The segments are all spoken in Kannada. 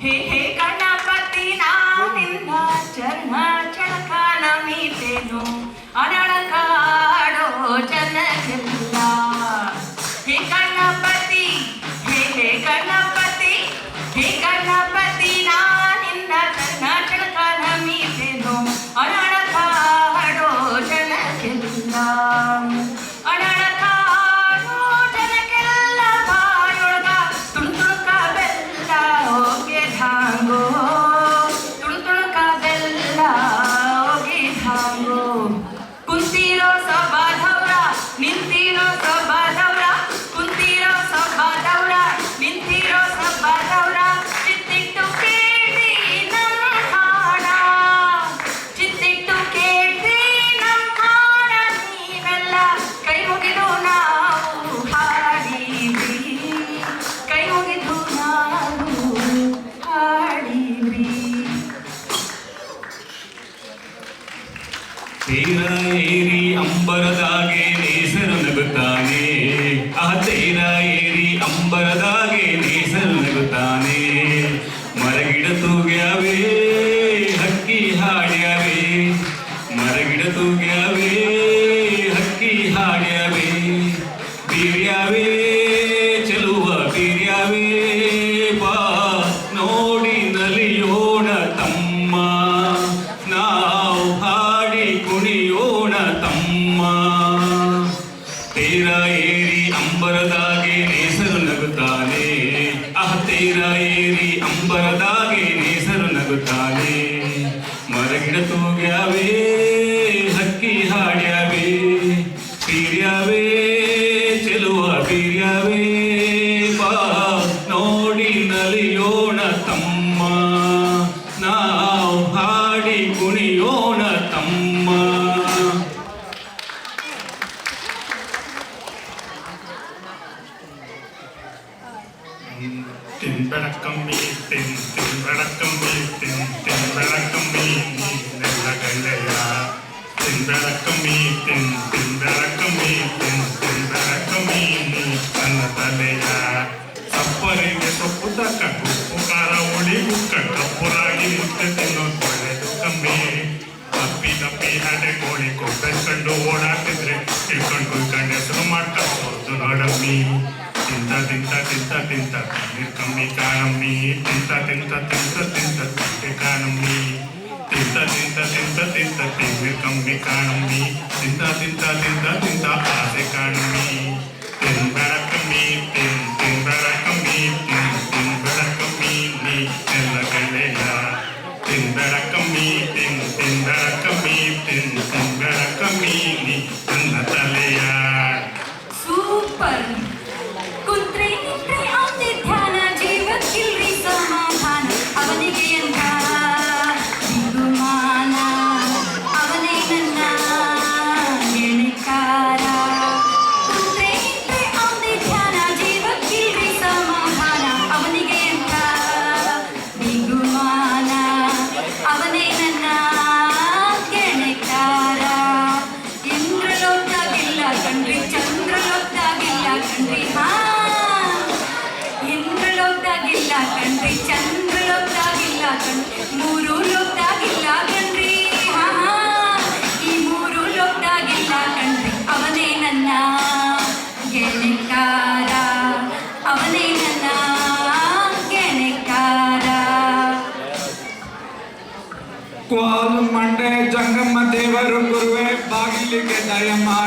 हे हे ಮರಗಿಡ ತೂಗ್ಯಾವೆ ಹಕ್ಕಿ ಹಾಡ್ಯಾವೆ. ಮರಗಿಡ ತೂಗ್ಯಾವೆ ಹಕ್ಕಿ ಹಾಡ್ಯಾವೆ. ಬೀರ್ಯಾವೆ ಚೆಲುವ ಬೀರ್ಯಾವೆ ಬಾ, ನೋಡಿ ನಲಿಯೋಣ ತಮ್ಮ. ನಾವು ಹಾಡಿ ಕುಣಿಯೋಣ ತಮ್ಮ. ತೀರ ಏರಿ ಅಂಬರದಾಗೆ, ನೇಸರು ನಗುತ್ತಾನೆ. ಆ ತೀರ ಏರಿ ಅಂಬರದ ನಾಟೆ ಕೋಳಿ ಕೊಕ್ಕಂಡು ಓಡಾಡ್ತಿದ್ರೆ ತಿಳ್ಕೊಂಡು ಕುಯ್ಕೊಂಡು ಹೆಸರು ಮಾಡ್ತಾ ಹೋದ್ದು ನೋಡಮ್ಮಿ ತಿಂತ ತಿಂತ ತಿಂತ ತಿಂತ ನೀರ್ ಕಮ್ಮಿ ಕಾಳಮ್ಮಿ ತಿಂತ ತಿಂತ ತಿಂತ ತಿಂತ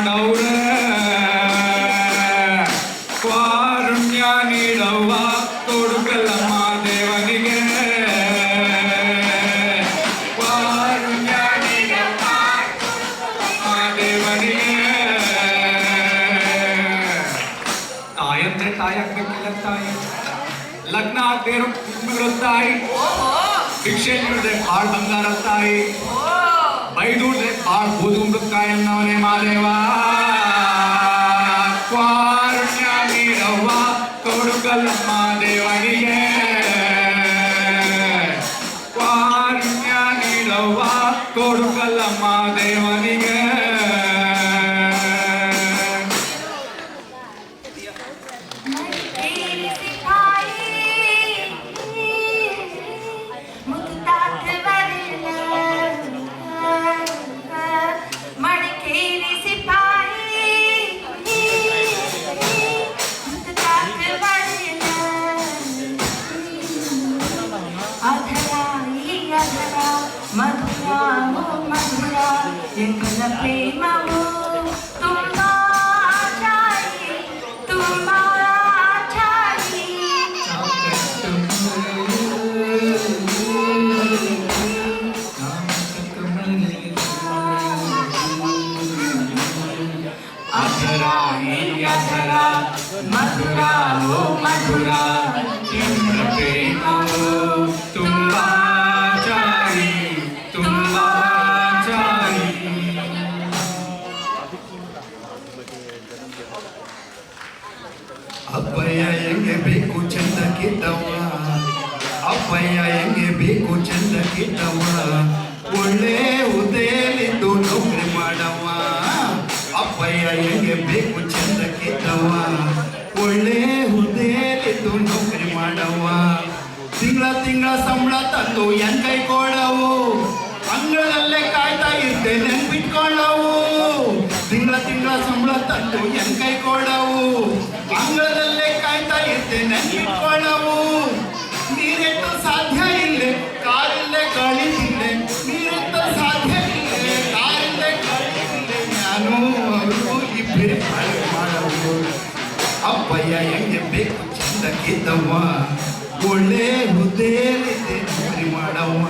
ஆண்டவரே காருண்யா நீடவா தொடுக்கலம்மா தேவனிகே காருண்யா நீடவா தொடுக்கலம்மா தேவனிகே ஆயத்தை தாயாக்கு கிளத்தாய் லக்னா தேரும் கும்பிடுத்தாய் ಭಿಕ್ಷೆಯುಳ್ದೆ ಕಾಳ್ ಬಂಗಾರತ್ತಾಯಿ ಬೈದುಳ್ದೆ ಕಾಳ್ ಕೂದುಂಬುತ್ತಾಯನ್ನವನೇ ಮಾದೇವಾ ಅಪ್ಪಯ್ಯ ಹೆಂಗೆ ಬೇಕು ಚಂದ ಕಿತ್ತವ ಒಳ್ಳೆ ಹುದ್ದೆಯಲ್ಲಿದ್ದು ನೌಕರಿ ಮಾಡವ ಅಪ್ಪಯ್ಯ ಹೆಂಗೆ ಬೇಕು ಚಂದ ಕಿತ್ತವ ಒಳ್ಳೆ ಹುದ್ದೆಯಲ್ಲಿದ್ದು ನೌಕರಿ ಮಾಡವ ತಿಂಗಳ ತಿಂಗಳ ಸಂಬಳ ತಂದು ಎನ್ ಕೈ ಕೊಡವು? ಅಂಗಳದಲ್ಲೇ ಕಾಯ್ತಾ ಇರ್ತೆ ನೆನ್ಪಿಟ್ಕೊಳ್ಳವು. ತಿಂಗಳ ತಿಂಗಳ ಸಂಬಳ ತಂದು ಎನ್ ಕೈ ಕೊಡವು? ಅಪ್ಪಯ್ಯ ಹೆಂಗೆ ಬೇಕು ಚಂದ ಕಿದ್ದವ್ವ ಒಳ್ಳೆ ಹುದ್ದೆಯಲ್ಲಿದ್ದೆ ನೌಕರಿ ಮಾಡವ್ವ.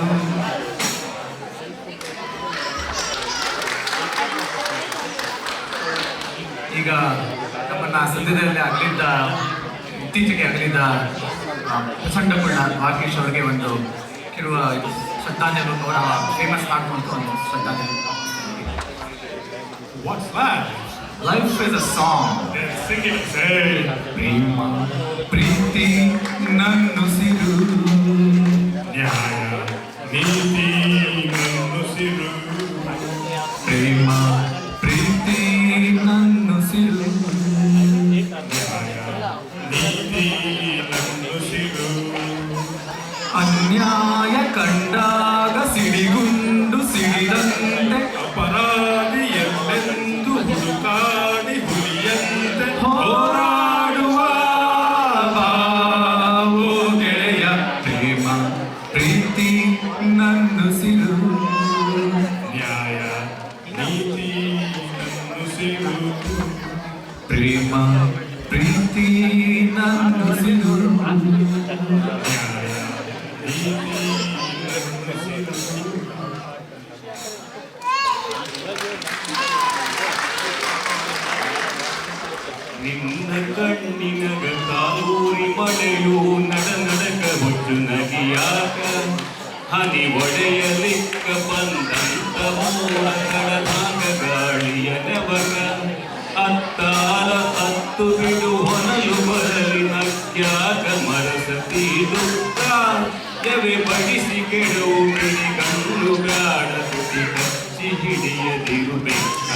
ಈಗ ನಮ್ಮನ್ನ ಸದ್ಯದಲ್ಲಿ ಆಗಲಿದ್ದ ಇತ್ತೀಚೆಗೆ ಆಗಲಿದ್ದ ಪ್ರಚಂಡಪುಳ್ಳ ಭಾಗೇಶ್ ಅವರಿಗೆ ಒಂದು ಕೆಲವು ಶ್ರದ್ಧಾಂಜಲಿ ಅವರ ಫೇಮಸ್ ಹಾಡುವಂತ ಒಂದು ಶ್ರದ್ಧಾಂಜಲಿ. What's Life is a song. Sing it. Say. Prema, Priti, Nannusiru. Nyaya, Niti, Nannusiru. Prema, Priti, Nannusiru. Nyaya, Niti, Nannusiru. Anyaya Kanda. ಪ್ರೀತಿ ನನ್ನುಸಿರು ನ್ಯಾಯ ನೀತಿ ನನ್ನುಸಿರು ನಿನ್ನ ಕಣ್ಣಿನಗ ಕಾಲೂರಿ ಮಳೆಯು ನಡ ನಡಕ ಹುಟ್ಟು ನದಿಯಾಕ ಹನಿ ಒಡೆಯಲಿಕ್ಕ ಬಂದಂತ ಮೋಡ ಕಡದಾಗ ಗಾಳಿಯ ಎವೆ ಬಡಿಸಿ ಕೆಡುವು ಕಿಡಿ ಕಣ್ಣು ಗಾಡ ತುಟಿ ಕಚ್ಚಿ ಹಿಡಿಯದಿರು ಬೆಕ್ಕ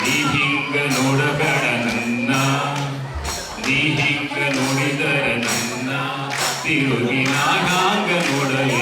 ನೀ ಹಿಂಗ ನೋಡಬೇಡ ನನ್ನ ನೀ ಹಿಂಗ ನೋಡಿದರ ನನ್ನ ತಿರುಗಿ ನಾಗಾಂಗ ನೋಡಲೇ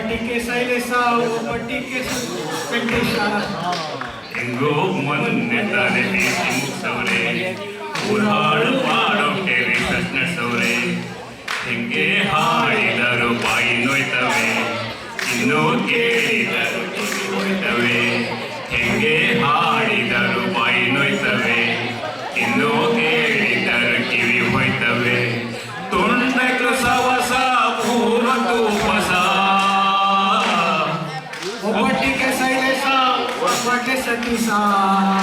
ಒಬ್ಬಟ್ಟಿಗೆ ಶೈಲೇಶ ಒಬ್ಬಟ್ಟಿಗೆ ವೆಂಕಟೇಶ ಹಾಡಿದರು ಬಾಯಿ ನೋಯ್ತವೆ ಇನ್ನೂ ಕೇಳಿದರು ಹೆಂಗೆ ಹಾಡಿದರು ಬಾಯಿ ನೋಯ್ತವೆ ಇನ್ನೂ 감사합니다.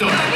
Don't.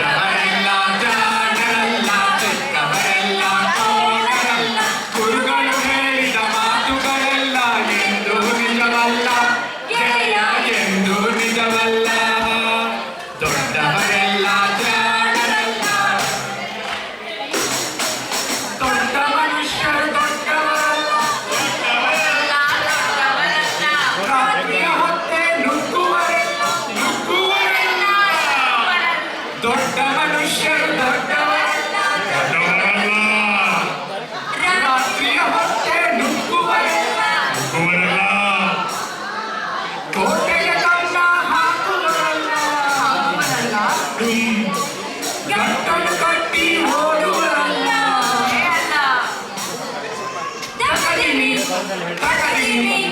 Obrigado.